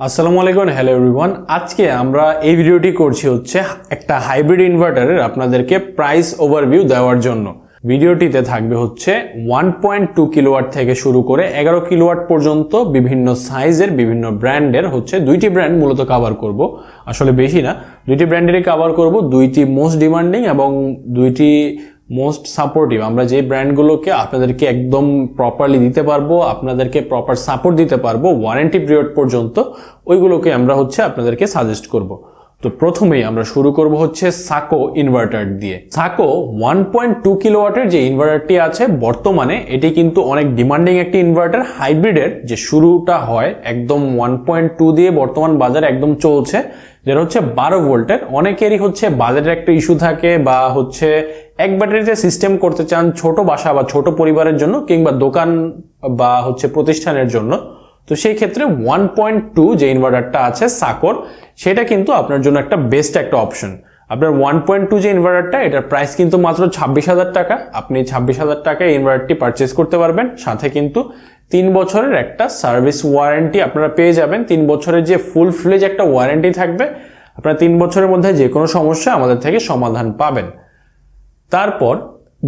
আসসালামু আলাইকুম hello everyone আজকে আমরা এই ভিডিওটি করছি হচ্ছে একটা হাইব্রিড ইনভার্টারের আপনাদেরকে প্রাইস ওভারভিউ দেওয়ার জন্য। ভিডিওটিতে থাকবে হচ্ছে ওয়ান পয়েন্ট টু কিলোওয়াট থেকে শুরু করে এগারো কিলোওয়াট পর্যন্ত বিভিন্ন সাইজের বিভিন্ন ব্র্যান্ডের হচ্ছে দুইটি ব্র্যান্ড মূলত কভার করব। আসলে বেশি না, দুইটি ব্র্যান্ডেরই কভার করব, দুইটি মোস্ট ডিমান্ডিং এবং দুইটি মোস্ট সাপোর্টিভ আমরা যে ব্র্যান্ডগুলোকে আপনাদেরকে একদম প্রপারলি দিতে পারব, আপনাদেরকে প্রপার সাপোর্ট দিতে পারব ওয়ারেন্টি পিরিয়ড পর্যন্ত, ওইগুলোকে আমরা হচ্ছে আপনাদেরকে সাজেস্ট করব। তো প্রথমেই আমরা শুরু করব হচ্ছে সাকো ইনভার্টার দিয়ে। সাকো ওয়ান পয়েন্ট টু কিলোওয়াটের যে ইনভার্টারটি আছে, বর্তমানে এটি কিন্তু অনেক ডিমান্ডিং একটি ইনভার্টার হাইব্রিডের যে শুরুটা হয়, একদম ওয়ান পয়েন্ট টু দিয়ে বর্তমান বাজারে একদম চলছে। যেটা হচ্ছে বারো ভোল্টের। অনেকেরই হচ্ছে বাজেটের একটা ইস্যু থাকে বা হচ্ছে এক ব্যাটারিতে সিস্টেম করতে চান ছোট বাসা বা ছোট পরিবারের জন্য কিংবা দোকান বা হচ্ছে প্রতিষ্ঠানের জন্য। তো সেই ক্ষেত্রে ওয়ান পয়েন্ট টু যে ইনভার্টারটা আছে, সাকর, সেটা কিন্তু আপনার জন্য একটা বেস্ট একটা অপশন আপনার ওয়ান পয়েন্ট টু যে ইনভার্টারটা এটার প্রাইস কিন্তু মাত্র ছাব্বিশ হাজার টাকা। আপনি ছাব্বিশ হাজার টাকায় ইনভার্টারটি পারচেস করতে পারবেন। সাথে কিন্তু তিন বছরের একটা সার্ভিস ওয়ারেন্টি আপনারা পেয়ে যাবেন। তিন বছরের যে ফুল ফ্লেজ একটা ওয়ারেন্টি থাকবে, আপনারা তিন বছরের মধ্যে যে কোনো সমস্যা আমাদের থেকে সমাধান পাবেন। তারপর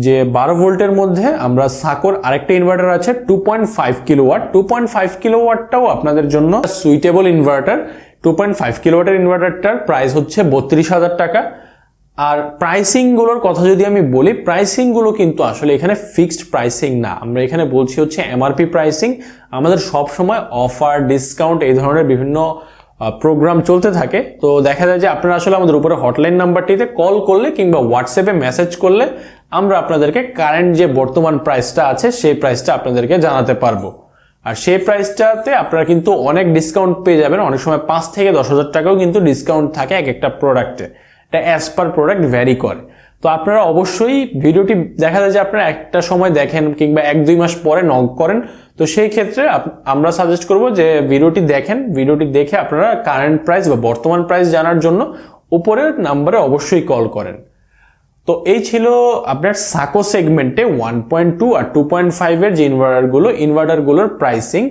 যে বারো ভোল্টের মধ্যে আমরা সাকোর আরেকটা ইনভার্টার আছে two point five kilowatt two point five কিলোওয়াটটাও আপনাদের জন্য suitable inverter two point five কিলোওয়াটের ইনভার্টারটার প্রাইস হচ্ছে বত্রিশ হাজার টাকা। আর প্রাইসিংগুলোর কথা যদি আমি বলি প্রাইসিংগুলো কিন্তু আসলে এখানে ফিক্সড প্রাইসিং না। আমরা এখানে বলছি হচ্ছে এমআরপি প্রাইসিং আমাদের সব সময় অফার ডিসকাউন্ট এই ধরনের বিভিন্ন প্রোগ্রাম চলতে থাকে। তো দেখা যায় যে আপনারা আসলে আমাদের উপরে হটলাইন নাম্বারটিতে কল করলে কিংবা হোয়াটসঅ্যাপে মেসেজ করলে আমরা আপনাদেরকে কারেন্ট যে বর্তমান প্রাইসটা আছে, সেই প্রাইসটা আপনাদেরকে জানাতে পারব। আর সেই প্রাইসটাতে আপনারা কিন্তু অনেক ডিসকাউন্ট পেয়ে যাবেন। অনেক সময় পাঁচ থেকে দশ হাজার টাকাও কিন্তু ডিসকাউন্ট থাকে এক একটা প্রোডাক্টে এটা অ্যাজ পার প্রোডাক্ট ভ্যারি করে। তো আপনারা অবশ্যই ভিডিওটি দেখা যায় যে আপনারা একটা সময় দেখেন কিংবা এক দুই মাস পরে নক করেন। তো সেই ক্ষেত্রে আমরা সাজেস্ট করব যে ভিডিওটি দেখেন। ভিডিওটি দেখে আপনারা কারেন্ট প্রাইস বা বর্তমান প্রাইস জানার জন্য উপরের নাম্বারে অবশ্যই কল করেন। তো এই ছিল আপনার সাকো সেগমেন্টে ওয়ান পয়েন্ট টু আর টু পয়েন্ট ফাইভের যে ইনভার্টারগুলো ইনভার্টারগুলোর প্রাইসিং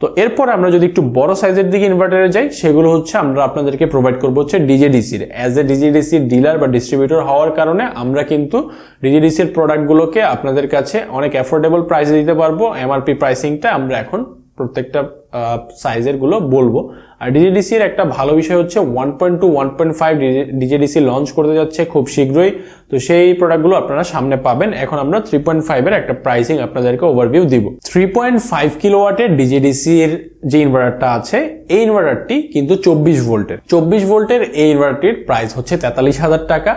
তো এরপর আমরা যদি একটু বড় সাইজের দিকে ইনভার্টারে যাই, সেগুলো হচ্ছে আমরা আপনাদেরকে প্রোভাইড করব হচ্ছে ডিজেডিসির অ্যাজ এ ডিজেডিসির ডিলার বা ডিস্ট্রিবিউটর হওয়ার কারণে আমরা কিন্তু ডিজেডিসির প্রোডাক্টগুলোকে আপনাদের কাছে অনেক অ্যাফোর্ডেবল প্রাইসে দিতে পারব। এমআরপি প্রাইসিংটা আমরা এখন প্রত্যেকটা সাইজেরগুলো বলব। আর ডিজেডিসি এর একটা ভালো বিষয় হচ্ছে one point two one point five DJDC launch করতে যাচ্ছে খুব শীঘ্রই। তো সেই প্রোডাক্টগুলো আপনারা সামনে পাবেন। এখন আমরা থ্রি পয়েন্ট ফাইভের একটা প্রাইসিং আপনাদেরকে ওভারভিউ দিব। থ্রি পয়েন্ট ফাইভ কিলোওয়াটের এর যে ইনভার্টারটা আছে, এই ইনভার্টারটি কিন্তু চব্বিশ ভোল্টের চব্বিশ ভোল্টের এই ইনভার্টারটির প্রাইস হচ্ছে তেতাল্লিশ হাজার টাকা।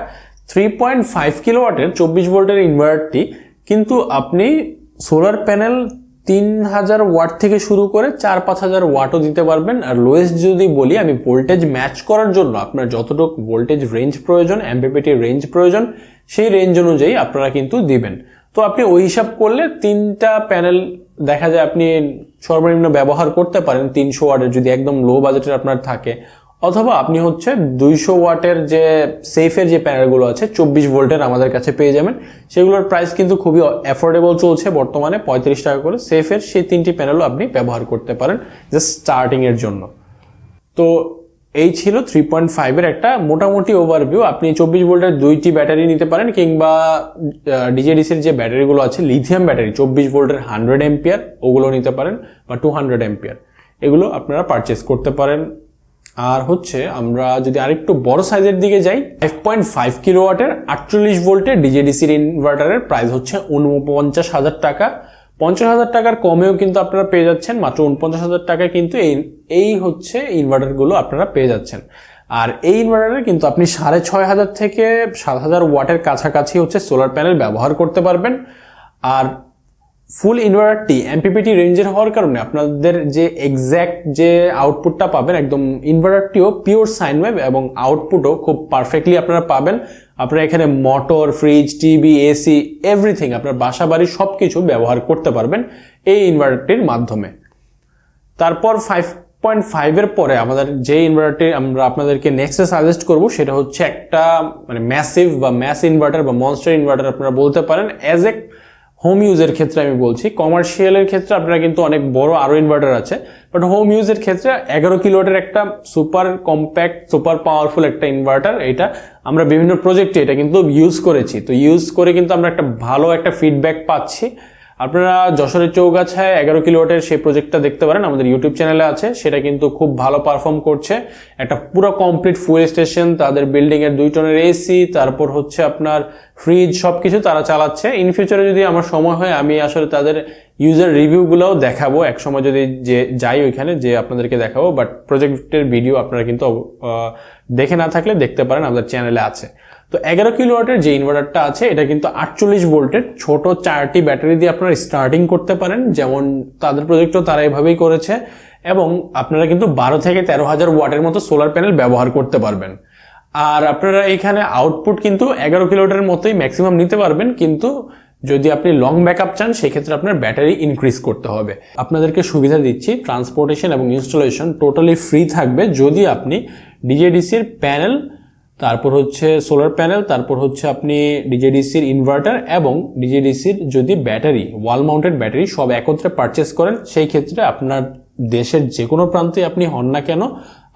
থ্রি পয়েন্ট ফাইভ কিলোওয়াটের চব্বিশ ভোল্টের ইনভার্টারটি কিন্তু আপনি সোলার প্যানেল তিন হাজার ওয়াট থেকে শুরু করে চার পাঁচ হাজার ওয়াটও দিতে পারবেন। আর লোয়েস্ট যদি বলি, আমি ভোল্টেজ ম্যাচ করার জন্য আপনার যতটুকু ভোল্টেজ রেঞ্জ প্রয়োজন এমপিপিটি রেঞ্জ প্রয়োজন, সেই রেঞ্জ অনুযায়ী আপনারা কিন্তু দিবেন। তো আপনি ওই হিসাব করলে তিনটা প্যানেল দেখা যায় আপনি সর্বনিম্ন ব্যবহার করতে পারেন তিনশো ওয়াটের, যদি একদম লো বাজেটের আপনার থাকে। অথবা আপনি হচ্ছে দুইশো ওয়াটের যে সেফের যে প্যানেলগুলো আছে, চব্বিশ ভোল্টের আমাদের কাছে পেয়ে যাবেন। সেগুলোর প্রাইস কিন্তু খুবই অ্যাফোর্ডেবল চলছে বর্তমানে, পঁয়ত্রিশ টাকা করে সেফের সেই তিনটি প্যানেলও আপনি ব্যবহার করতে পারেন জাস্ট স্টার্টিং এর জন্য। তো এই ছিল থ্রি পয়েন্ট ফাইভের একটা মোটামুটি ওভারভিউ আপনি চব্বিশ ভোল্টের দুইটি ব্যাটারি নিতে পারেন কিংবা ডিজেডিসির যে ব্যাটারিগুলো আছে লিথিয়াম ব্যাটারি, চব্বিশ ভোল্টের হান্ড্রেড এম্পিয়ার ওগুলো নিতে পারেন বা টু হান্ড্রেড এম্পিয়ার এগুলো আপনারা পারচেস করতে পারেন। আর হচ্ছে আমরা যদি আরেকটু বড় সাইজের দিকে যাই ফাইভ পয়েন্ট ফাইভ কিলোওয়াটের আটচল্লিশ ভোল্টের ডিজেডিসির ইনভার্টারের প্রাইস হচ্ছে উনপঞ্চাশ হাজার টাকা। পঞ্চাশ হাজার টাকার কমেও কিন্তু আপনারা পেয়ে যাচ্ছেন, মাত্র উনপঞ্চাশ হাজার টাকায় কিন্তু এই এই হচ্ছে ইনভার্টারগুলো আপনারা পেয়ে যাচ্ছেন। আর এই ইনভার্টারে কিন্তু আপনি সাড়ে ছয় হাজার থেকে সাত হাজার ওয়াটের কাছাকাছি হচ্ছে সোলার প্যানেল ব্যবহার করতে পারবেন। আর ফুল ইনভার্টারটি এমপিপিটি রেঞ্জের হওয়ার কারণে আপনাদের যে এক্স্যাক্ট যে আউটপুটটা পাবেন, একদম ইনভার্টারটিও পিওর সাইন ওয়েভ এবং আউটপুটও খুব পারফেক্টলি আপনারা পাবেন। আপনারা এখানে motor fridge TV AC everything আপনার বাসা, বাড়ি সব কিছু ব্যবহার করতে পারবেন এই ইনভার্টারটির মাধ্যমে। তারপর ফাইভ পয়েন্ট ফাইভের পরে আমাদের যে ইনভার্টারটি আমরা আপনাদেরকে নেক্সটে সাজেস্ট করব, সেটা হচ্ছে একটা মানে ম্যাসিভ বা ম্যাস ইনভার্টার বা মনস্টার ইনভার্টার আপনারা বলতে পারেন অ্যাজ এ হোম ইউজের ক্ষেত্রে আমি বলছি। কমার্শিয়ালের ক্ষেত্রে আপনার কিন্তু অনেক বড় আরও ইনভার্টার আছে। বাট হোম ইউজের ক্ষেত্রে এগারো কিলোয়াটের একটা সুপার কম্প্যাক্ট সুপার পাওয়ারফুল একটা ইনভার্টার এটা আমরা বিভিন্ন প্রজেক্টে এটা কিন্তু ইউজ করেছি। তো ইউজ করে কিন্তু আমরা একটা ভালো একটা ফিডব্যাক পাচ্ছি। আপনারা যশোরের চৌগাছায় এগারো কিলোওয়াটের সেই প্রজেক্টটা দেখতে পারেন, আমাদের ইউটিউব চ্যানেলে আছে। সেটা কিন্তু খুব ভালো পারফর্ম করছে। একটা পুরো কমপ্লিট ফুয়েল স্টেশন তাদের বিল্ডিং এর দুই টনের এসি তারপর হচ্ছে আপনার ফ্রিজ সব কিছু তারা চালাচ্ছে। ইন ফিউচারে যদি আমার সময় হয়, আমি আসলে তাদের ইউজার রিভিউগুলোও দেখাবো। এক সময় যদি যে যাই ওইখানে, যে আপনাদেরকে দেখাবো। বাট প্রজেক্টের ভিডিও আপনারা কিন্তু দেখে না থাকলে দেখতে পারেন, আমাদের চ্যানেলে আছে। তো এগারো কিলোওয়াটের যে ইনভার্টারটা আছে, এটা কিন্তু আটচল্লিশ ভোল্টের ছোট চারটি ব্যাটারি দিয়ে আপনারা স্টার্টিং করতে পারেন। যেমন তাদের প্রজেক্টও তারা এভাবেই করেছে। এবং আপনারা কিন্তু বারো থেকে তেরো হাজার ওয়াটের মতো সোলার প্যানেল ব্যবহার করতে পারবেন। আর আপনারা এখানে আউটপুট কিন্তু এগারো কিলোওয়াটের মতোই ম্যাক্সিমাম নিতে পারবেন। কিন্তু যদি আপনি লং ব্যাকআপ চান, সেক্ষেত্রে আপনার ব্যাটারি ইনক্রিজ করতে হবে। আপনাদেরকে সুবিধা দিচ্ছি ট্রান্সপোর্টেশন এবং ইনস্টলেশন টোটালি ফ্রি থাকবে। যদি আপনি ডিজেডিসির প্যানেল তারপর হচ্ছে সোলার প্যানেল তারপর হচ্ছে আপনি ডিজেডিসির ইনভার্টার এবং ডিজেডিসির যদি ব্যাটারি ওয়াল মাউন্টেড ব্যাটারি সব একত্রে পারচেস করেন, সেই ক্ষেত্রে আপনার দেশের যে কোনো প্রান্তে আপনি হন না কেন,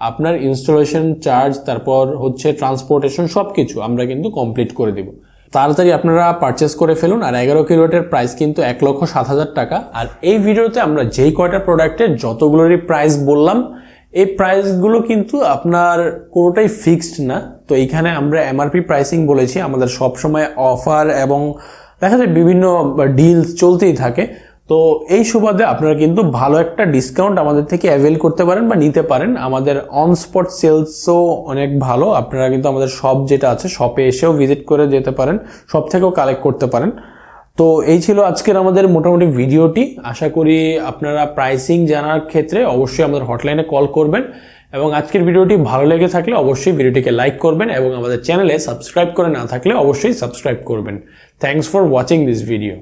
আপনার ইনস্টলেশন চার্জ তারপর হচ্ছে ট্রান্সপোর্টেশন সব কিছু আমরা কিন্তু কমপ্লিট করে দিব। তাড়াতাড়ি আপনারা পারচেস করে ফেলুন আর এগারো কিলোয়াটের প্রাইস কিন্তু এক লক্ষ সাত হাজার টাকা। আর এই ভিডিওতে আমরা যেই কয়টা প্রোডাক্টের যতগুলোরই প্রাইস বললাম এই প্রাইসগুলো কিন্তু আপনার কোনোটাই ফিক্সড না। তো এইখানে আমরা এমআরপি প্রাইসিং বলেছি, আমাদের সব সময় অফার এবং দেখা যায় বিভিন্ন ডিলস চলতেই থাকে। তো এই সুবাদে আপনারা কিন্তু ভালো একটা ডিসকাউন্ট আমাদের থেকে অ্যাভেল করতে পারেন বা নিতে পারেন। আমাদের অন স্পট সেলসও অনেক ভালো। আপনারা কিন্তু আমাদের শপ যেটা আছে শপে এসেও ভিজিট করে যেতে পারেন সব থেকেও কালেক্ট করতে পারেন। তো এই ছিল আজকের আমাদের মোটামুটি ভিডিওটি। আশা করি আপনারা প্রাইসিং জানার ক্ষেত্রে অবশ্যই আমাদের হটলাইনে কল করবেন এবং আজকের ভিডিওটি ভালো লেগে থাকলে অবশ্যই ভিডিওটিকে লাইক করবেন এবং আমাদের চ্যানেলে সাবস্ক্রাইব করে না থাকলে অবশ্যই সাবস্ক্রাইব করবেন। Thanks for watching this video